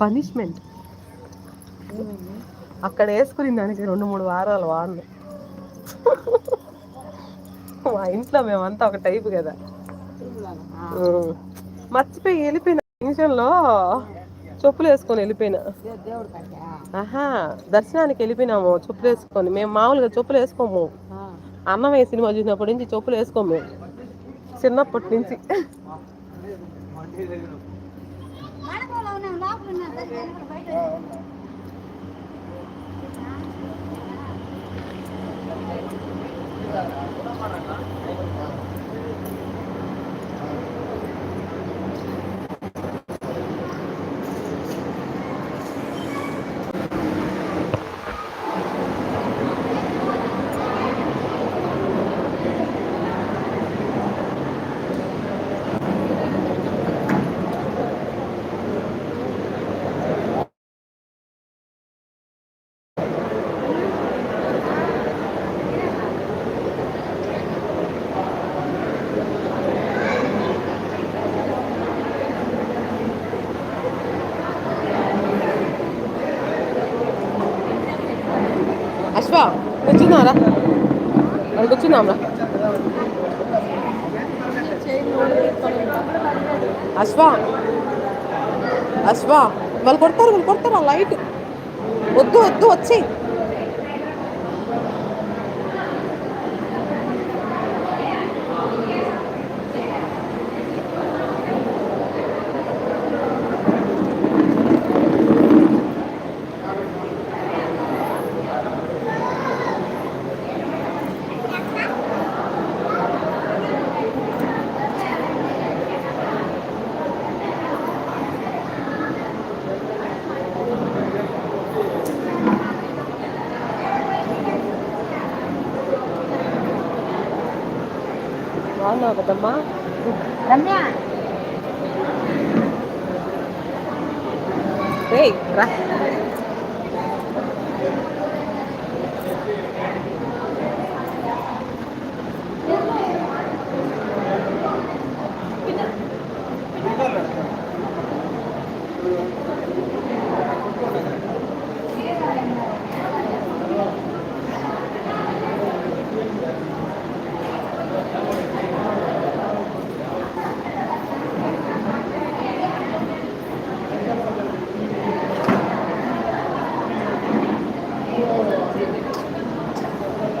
Punishment. అక్కడ వేసుకుని దానికి రెండు మూడు వారాలు వాడిని. మా ఇంట్లో మేమంతా ఒక టైపు కదా. మర్చిపోయి వెళ్ళిపోయిన ఫంక్షన్లో చెప్పులు వేసుకొని వెళ్ళిపోయినా. ఆహా దర్శనానికి వెళ్ళిపోయినాము చెప్పులు వేసుకొని. మేము మామూలుగా చెప్పులు వేసుకోము. అన్నమయ్య సినిమా చూసినప్పటి నుంచి చెప్పులు వేసుకోము. చిన్నప్పటి నుంచి. ఉన్నాం అశ్వ కూర్చున్నారా అక్కడికి వచ్చిందామరా రా అశ్వ అశ్వ వాళ్ళు కొడతారు వాళ్ళు కొడతారు ఆ లైట్ వద్దు వద్దు వచ్చి బాగున్నావు కదమ్మా రమ్య ఏయ్ రా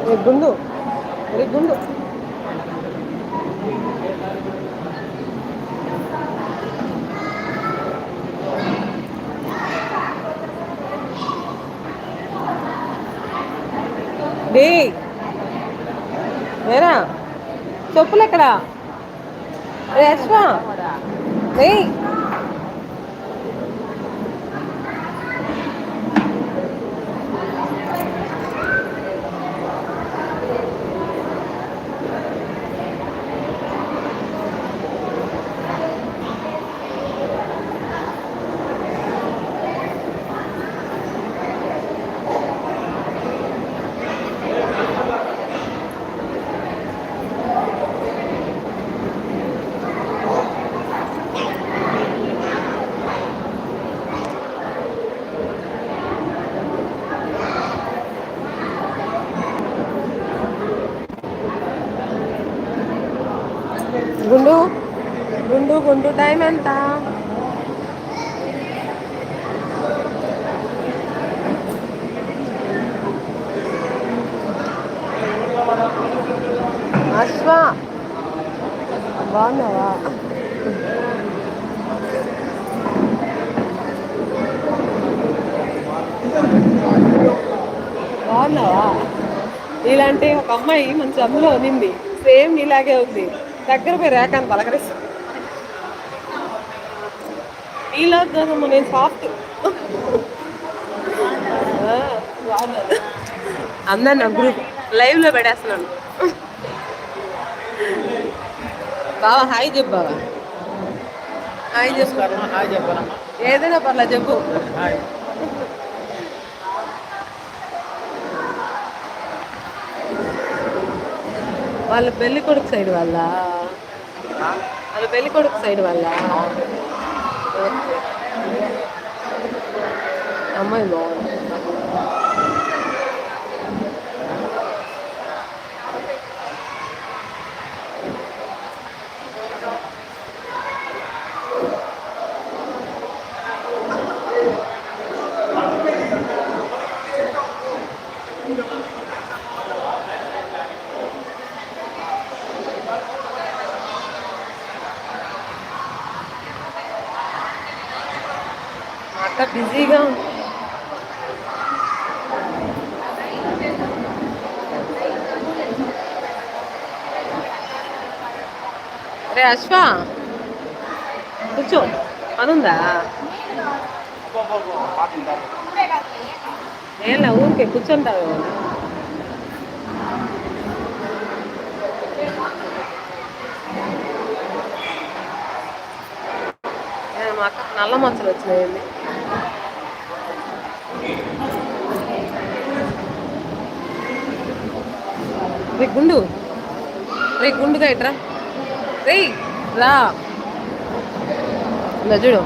ఏ గుండు. ఏ గుండు. డే. వేరా చెప్పులు ఎక్కడ? రేష్మా ఏయ్ గుండు గుండు గుండు టైం ఎంత అశ్వ బాగున్నావా బాగున్నావా ఇలాంటి ఒక అమ్మాయి మంచి అందులో ఉన్నింది సేమ్ ఇలాగే ఉంది. దగ్గర పోయి రేఖాన్ని పలకరిస్తా నీలో కాదమ్మా నేను సాఫ్ట్ అందరు నా గ్రూప్ లైవ్లో పెట్టేస్తున్నాను. బావా హాయ్ చెప్పు బావా. హాయ్ చెప్పు హాయ్ చెప్పాలమ్మా ఏదైనా పర్లేదు చెప్పు. హాయ్. వాళ్ళ పెళ్ళి కొడుకు సైడ్ వాళ్ళ? వాళ్ళ పెళ్ళి కొడుకు సైడ్ వాళ్ళ? ఓకే. అమ్మాయి బాగుంది మా అక్క బిజీగా ఉంది. రే అశ్వ? కూర్చో. పనుందా? ఏలా ఊరికే కూర్చుంటావు. మా అక్క నల్ల మచ్చలు వచ్చినాయండి రే గుండు. రే గుండుగా ఇట్రా. రే. రా చూడు.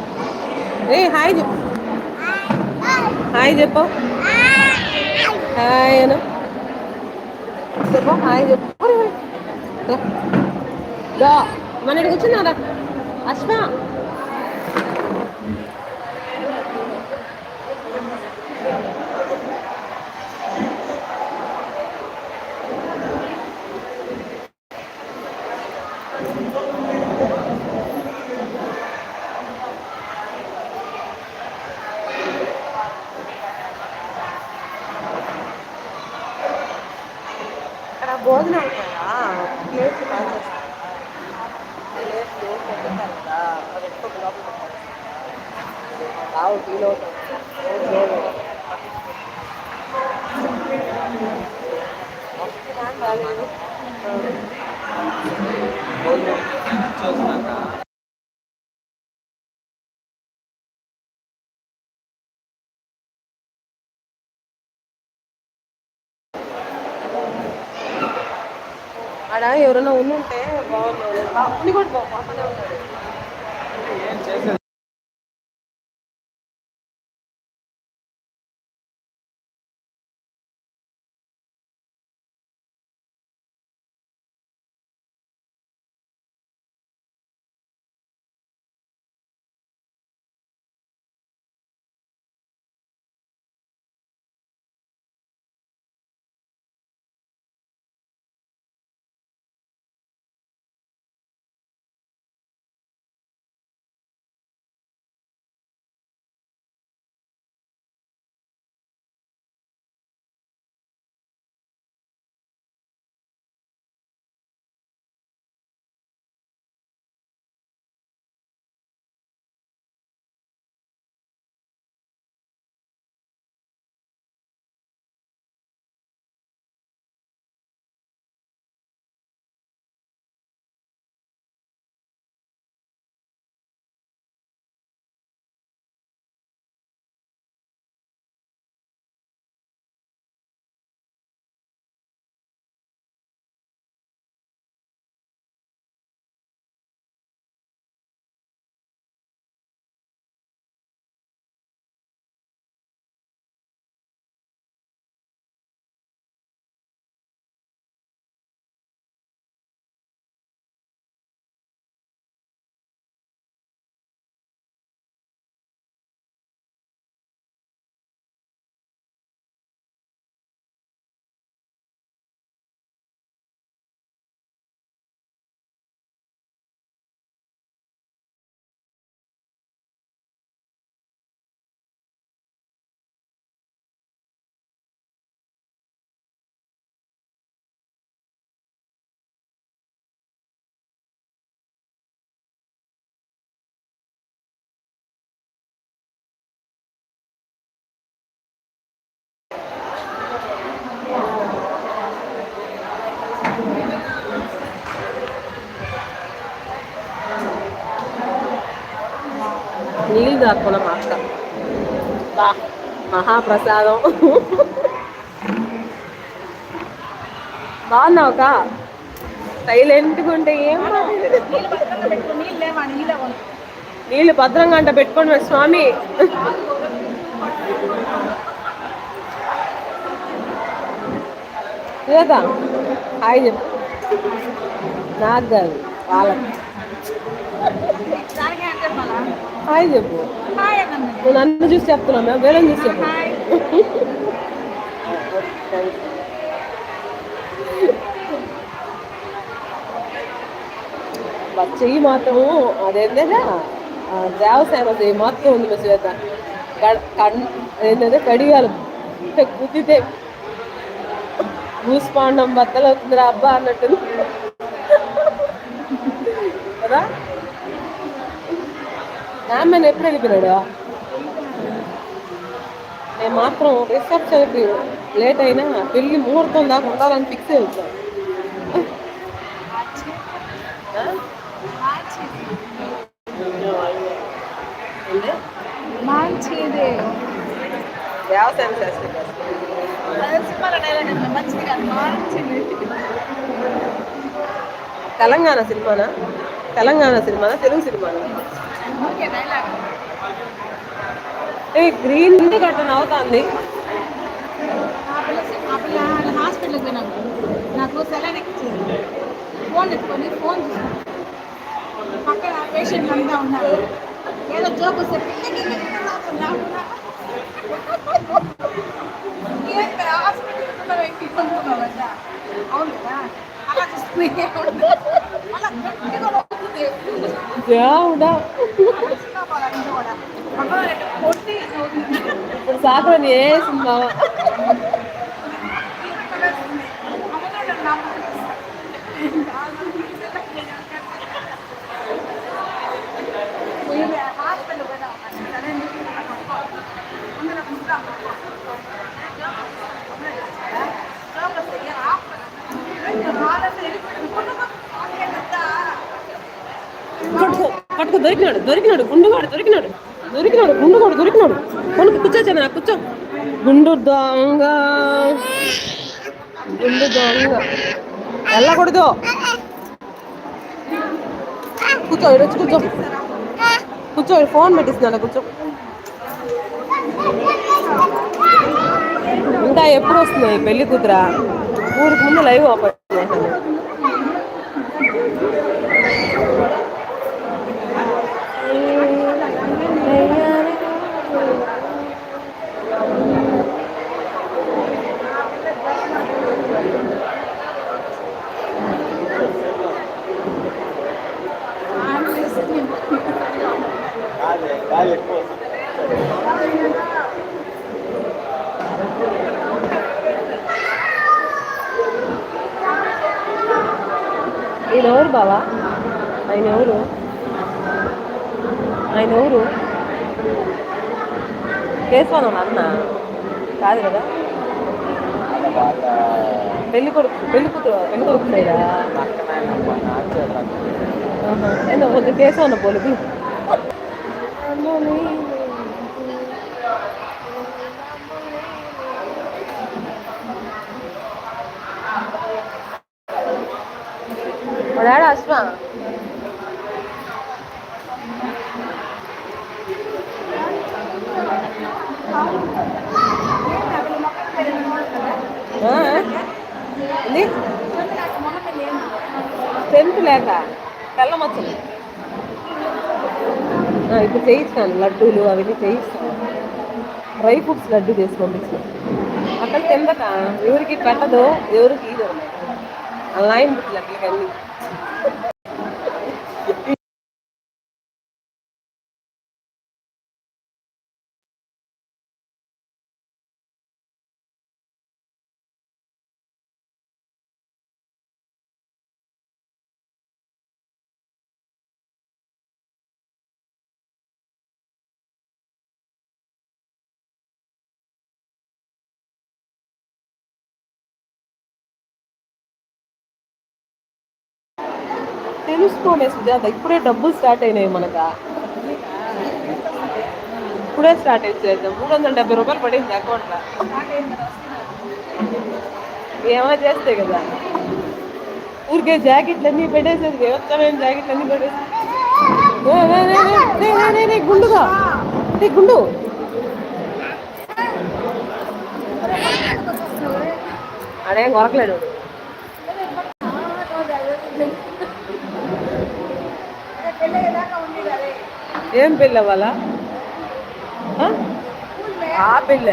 రే హాయ్ చెప్పు. హాయ్ చెప్పు. హాయ్ అను. చెప్పు హాయ్ చెప్పు. రా. మన ఇక్కడికి వచ్చినారా అశ్వ. భోజనం భోజనాలు కదా ప్లేస్ బాగా చేస్తారు. ప్లేస్ కదా. అది ఎక్కువ లోపల ఫీల్ ఎవరైనా ఉండుంటే బాగుంది బాగుంది కూడా బా- బాగానే ఉన్నాడు. దాక్కోల మా అక్క మహాప్రసాదం బాగున్నావు కా సైలెంట్గా ఉంటే నీళ్ళు భద్రంగా అంట పెట్టుకోండి స్వామి. లేదా హాయ్ చెప్పు. నాకు కాదు వాళ్ళకి హాయ్ చెప్పు. నన్ను చూసి చెప్తున్నా మ్యామ్ వేరే చూసి చెప్పు చెయ్యి మాత్రము అదేంటంటే దేవసేన చెయ్యి మాత్రం ఉంది శ్వేత ఏంటంటే కడిగాలు కుదితే భూస్పాండం బద్దలవుతుంది రా అబ్బా అన్నట్టు. కదా? రామ్మని ఎప్పుడు వెళ్ళిపోయినాడు? నేను మాత్రం రిసెప్షన్కి లేట్ అయినా పెళ్ళి ముహూర్తం దాకా ఉండాలని ఫిక్స్ అవుతాం తెలంగాణ సినిమానా? తెలంగాణ సినిమానా? తెలుగు సినిమానా? ఏ గ్రీన్ గట్ట నవ్వుతుంది హాస్పిటల్కి పోయినాము నాకు సెలైన్ ఎక్కించింది ఫోన్ ఎత్తుకొని ఫోన్ చూసాను పేషెంట్లు అంతా ఉన్నారు ఏదో జోకు హాస్పిటల్ అవును కదా అలా చూస్తుంది దేవుడా ఇప్పుడు సాకుని వేసిందా దొరికినాడు గుండుగాడు దొరికినాడు దొరికినాడు గుండుగాడు దొరికినాడు. కొనుక్కు కూర్చోచ్చా కూర్చో. గుండు దొంగ. గుండు దొంగ. వెళ్ళకూడదు. కూర్చో ఈడ వచ్చి కూర్చో కూర్చో ఫోన్ పెట్టిస్తున్నా కూర్చో. ఇంకా ఎప్పుడు వస్తున్నాయి పెళ్ళి కూతురా? ఊరికి ముందు లైవ్ ఓపెన్ చేశాను ఈయన ఎవరు బావా ఆయన ఎవరు ఆయన ఎవరు కేశవనం అన్న కాదు కదా పెళ్ళి కొడుకు పెళ్ళి కూతురు పెళ్ళి కొడుకు సైడా ఏందో కొంచెం కేశవన్న పోలికి మా అశ్వ టెన్త్ లేక? తెల్లమచ్చలు ఇప్పుడు చేయిస్తాను లడ్డూలు అవన్నీ చేయిస్తాను. డ్రై ఫ్రూట్స్ లడ్డు చేసి పంపించిన అక్కడ తిందట ఎవరికి పెట్టదు ఎవరికి ఇది లైన్ బుక్ తెలుసుకోనే సుజాత ఇప్పుడే డబ్బులు స్టార్ట్ అయినాయి మనకు. ఇప్పుడే స్టార్ట్ అయిపోయింది మూడు వందల డెబ్బై రూపాయలు పడింది అకౌంట్లో. ఏమో చేస్తే కదా. ఊరికే జాకెట్లన్నీ పెట్టేసేది వ్యవస్థమైన జాకెట్లన్నీ పెట్టేసి గుండుగా. గుండు. అడే కొరకలేడు. ఏం పెళ్ళి అవ్వాలా ఆ? పిల్ల.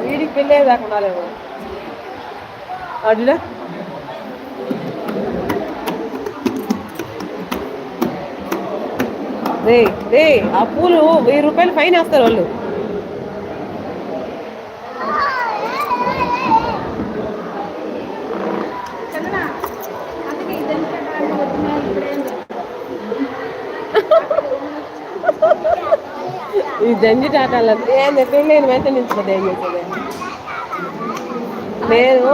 వీడికి పెళ్ళి దాకా ఉండాలేమో రే రే ఆ పూలు వెయ్యి రూపాయలు ఫైన్ వేస్తారు వాళ్ళు చందన అందుకే ఇదంతా వచ్చినా ఇప్పుడేం లేదు. ఈ జంజి టాటాలు ఏంది పెళ్ళి వెంటనే నిలిచిపోతే ఏం చేసేది? నేను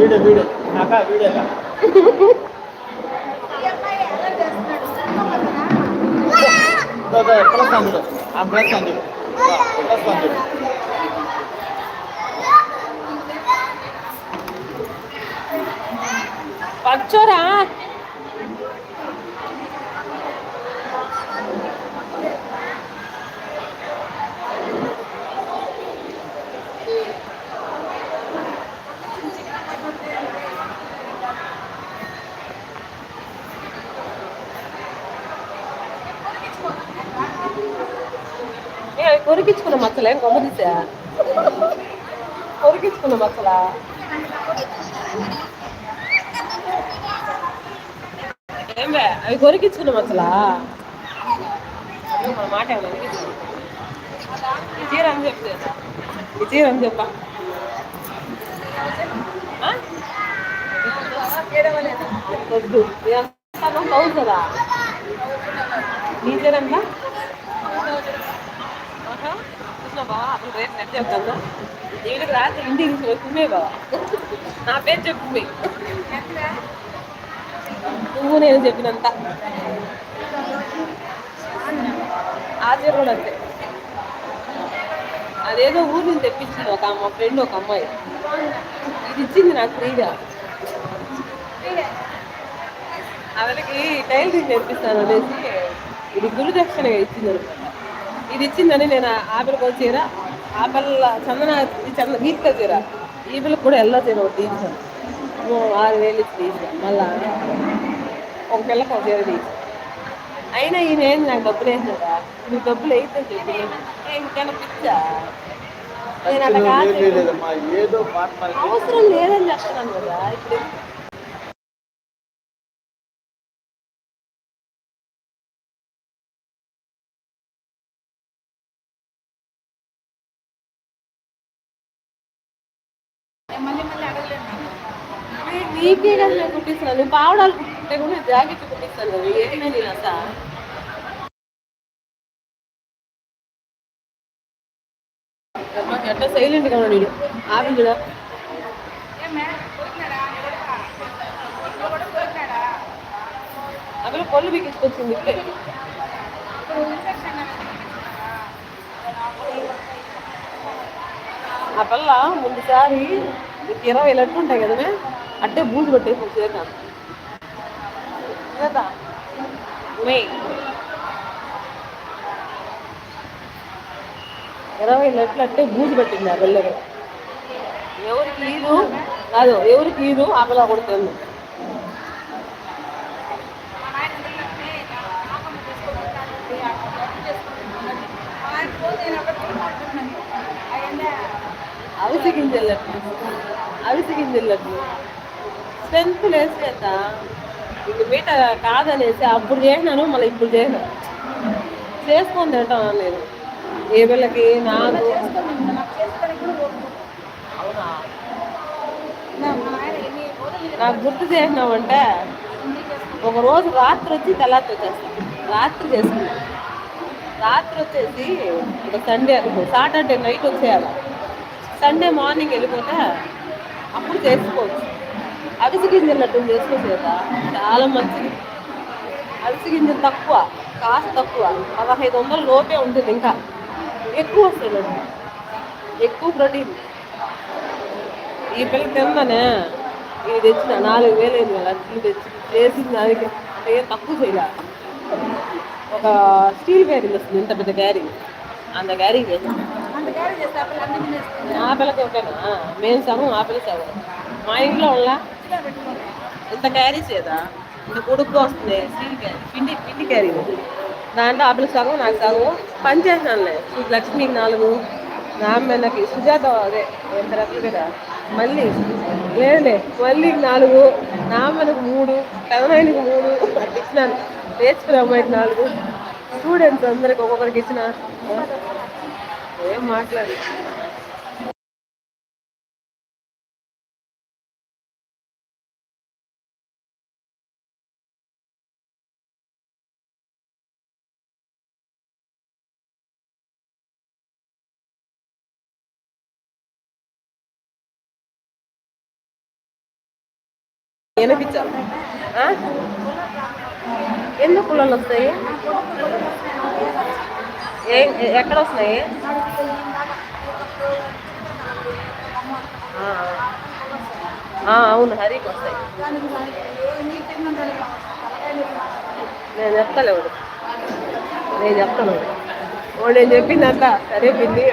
వీడియో వీడియో నాక వీడియో ప్లస్ అందులో ఆ ప్లస్ అందులో ప్లస్ అందులో పచ్చోరా? కొరికించుకున్న మచ్చలేం? గొమ్మ కొరికించుకున్న మచ్చలా? ఏం బే అవి కొరికించుకున్న మచ్చలా? మన మాట ఏమన్నా ఈ చీర అని చెప్తే ఈ చీర అని చెప్పా. వద్దు. కదా? నీ చీర రేపు నెట్ చెప్తాను. ఈవిడికి రాత్రి ఇంటికి తీసుకునే బావా. నా పేరు చెప్తుంది నువ్వు నేను చెప్పినంత. ఆచరణ కూడా అంతే. అదేదో ఊరు నుంచి తెప్పించింది ఒక అమ్మ ఫ్రెండ్ ఒక అమ్మాయి. ఇది ఇచ్చింది నాకు ఫ్రీగా అతనికి టైలరింగ్ నేర్పిస్తాను అనేసి ఇది గురుదక్షిణగా ఇచ్చింది అనమాట ఇది ఇచ్చిందని నేను ఆపిల్ చీర ఆపిల్ చందన ఈ చంద గీత చీర. ఈ పిల్లకి కూడా ఎల్లో చీర ఒకటి తీసాను ఆరు వేలు ఇచ్చి తీసాను మళ్ళా ఒక పిల్లకి ఒక చీర తీసాను అయినా ఈయన ఏంది నాకు డబ్బులు వేసినారా నువ్వు డబ్బులు అయితే చెప్పి ఇంకైనా పిచ్చా? నేను కాదు. అవసరం లేదని చెప్తున్నాను కదా. ఇప్పుడు నీకే కదా నేను కుట్టిస్తున్నాను నువ్వు పావడాలు కుట్టింటే కూడా నేను జాకెట్ కుట్టిస్తాను కదా ఏమే నేను అసలు మాకు ఎట్లా సైలెంట్గా ఉన్నాడు వీడు ఆపి కూడా ఏమే? పోతున్నాడా? ఎవడరా? ఎవడు పోతున్నాడా? అక్కడ పళ్ళు బిగించుకొచ్చింది ఇప్పుడే ఇప్పుడు ఇన్ఫెక్షన్ అనేది చూపించారా? ఆ పిల్ల ముందుసారి నీకు ఇరవై లడ్డు ఉంటాయి కదా అట్టే బూజు చేద్దాం మే. ఇరవై లడ్లు అట్టే బూజు పెట్టింది ఆ పిల్లకి ఎవరికి ఈదు? కాదు ఎవరికి ఈదు? ఆ పిల్ల కొడుతుంది మా నాయన ఎందుకంటే నాకమ్మ చేసుకోబోతాను అక్కడ చేసుకుంటున్నాను మా ఆయన ఫోన్ చేయనప్పుడు మాట్లాడుతున్నాను అవన్నీ అవిసి గింజలట్లు అవిసి గింజలట్లు స్ట్రెంత్ లేదు చేత ఇంక మీట కాదనేసి అప్పుడు చేసినాను మళ్ళీ ఇప్పుడు చేసినా. చేసుకొని తింటాను నేను ఏ పిల్లకి నాకు. నాకు నా- నాకు గుర్తు చేసినామంటే ఒక రోజు రాత్రి వచ్చి తెల్లారి వచ్చేస్తాను రాత్రి చేసుకున్నాను రాత్రి వచ్చేసి ఒక సండే సాటర్డే నైట్ వచ్చేయాలి. సండే మార్నింగ్ వెళ్ళిపోతే అప్పుడు చేసుకోవచ్చు. అవిసి గింజలు లడ్డు చేసుకోవచ్చు కదా. చాలా మంచిది. అలసి గింజలు తక్కువ కాస్ట్ తక్కువ. పదహైదు వందల లోపే ఉంటుంది ఇంకా. ఎక్కువ వస్తాయి మేడం ఎక్కువ ప్రోటీన్. ఈ పిల్ల తిందనే ఇది తెచ్చిన నాలుగు వేలు అయింది ఇది తెచ్చి చేసింది దానికి. ఏం తక్కువ చేయలే. ఒక స్టీల్ క్యారీ వస్తుంది ఇంత పెద్ద క్యారీ. అంత క్యారీ చేసిన అంత క్యారీ చేస్తే ఆ పిల్లకి ఒకటేనా? మేము సగం ఆ పిల్ల సగం. మా ఇంట్లో వాళ్ళ ఇంత క్యారీ చేయదా ఇంత కొడుకుగా వస్తుంది. స్టీల్ క్యారీ పిండి పిండి క్యారీ దాంట్లో ఆ సగం నాకు సగం. పని చేసినానులే లక్ష్మికి నాలుగు రామన్నకి సుజాత అదే ఎంత రకాలు కదా? మళ్ళీ లేదులే మళ్ళీ నాలుగు రామన్నకు మూడు పెదనాయనకి మూడు అట్లా ఇచ్చినాను. నేర్చుకునే అమ్మాయికి నాలుగు. స్టూడెంట్స్ అందరికి ఒక్కొక్కరికి ఇచ్చిన. ఏం మాట్లాడు వినిపించాలి. ఎందుకు పుల్లలు వస్తాయి? ఎక్కడ వస్తున్నాయి? అవును హరికి వస్తాయి. నేను చెప్తాను వాడు నేను చెప్తాను. వాడు. నేను చెప్పిందంతా సరే పిల్లి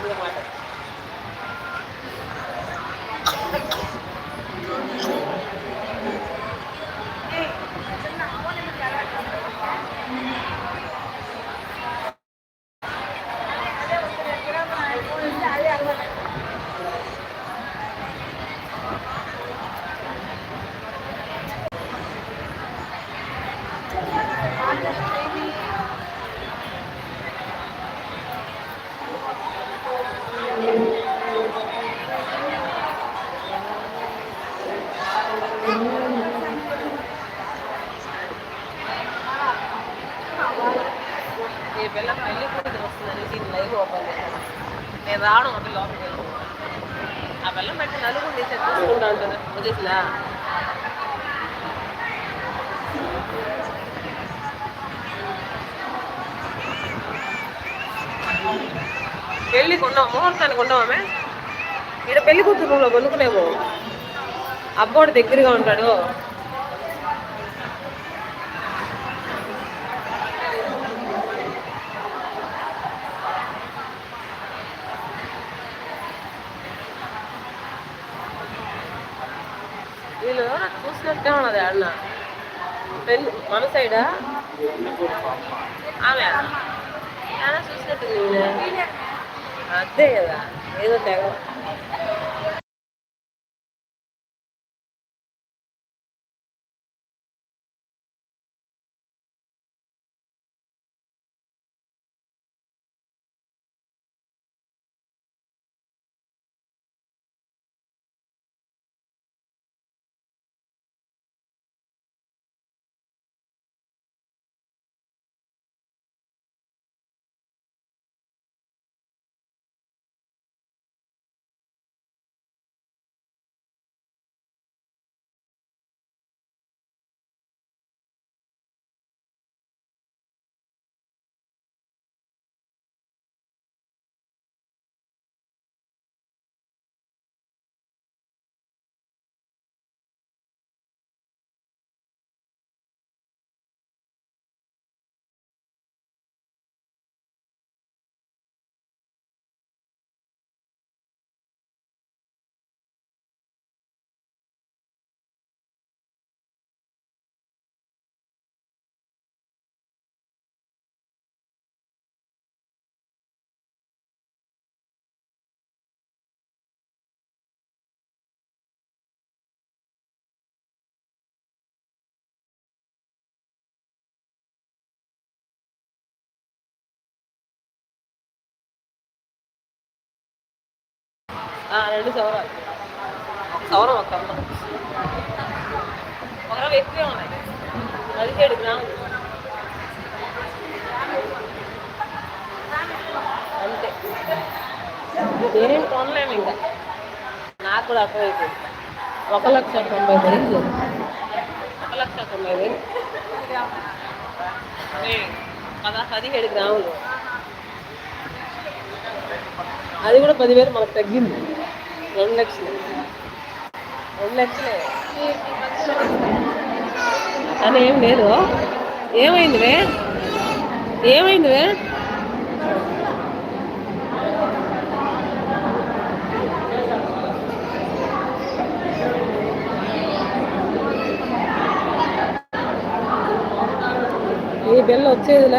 เรื่องวัด నేను రావడం ఒక లోపలికి ఆ బెల్లం పెట్టి నలుగురు తీసి చూసుకుంటా ఉంటుంది వచ్చేసిందా? పెళ్ళి ఉన్నాం ముహూర్తానికి ఉన్నామే ఇక్కడ పెళ్ళి కూతురు రూమ్లో కొనుక్కునేమో అబ్బోడు దగ్గరగా ఉంటాడు వీళ్ళు ఎవరో చూసినట్టే ఉన్నది అన్న పెళ్ళి మన సైడా ఆమె చూసినట్టు అదే కదా. ఏదో తెగ. రెండు సవరాలు సవరం ఒక అమ్మ ఒకరవ ఎక్కువే ఉన్నాయి. పదిహేడు గ్రాములు. అంతే. నేనేం కొనలేము ఇంకా. నాకు కూడా అర్థమైపోయింది. ఒక లక్ష తొంభై వేలు. ఒక లక్ష తొంభై వేలు. అదే పదిహేడు గ్రాములు. అది కూడా పదివేలు మనకు తగ్గింది. రెండు లక్షలు. రెండు లక్షలే. అని ఏం లేదు. ఏమైంది వే? ఏమైంది వే? ఈ బిల్ల వచ్చేదిలే.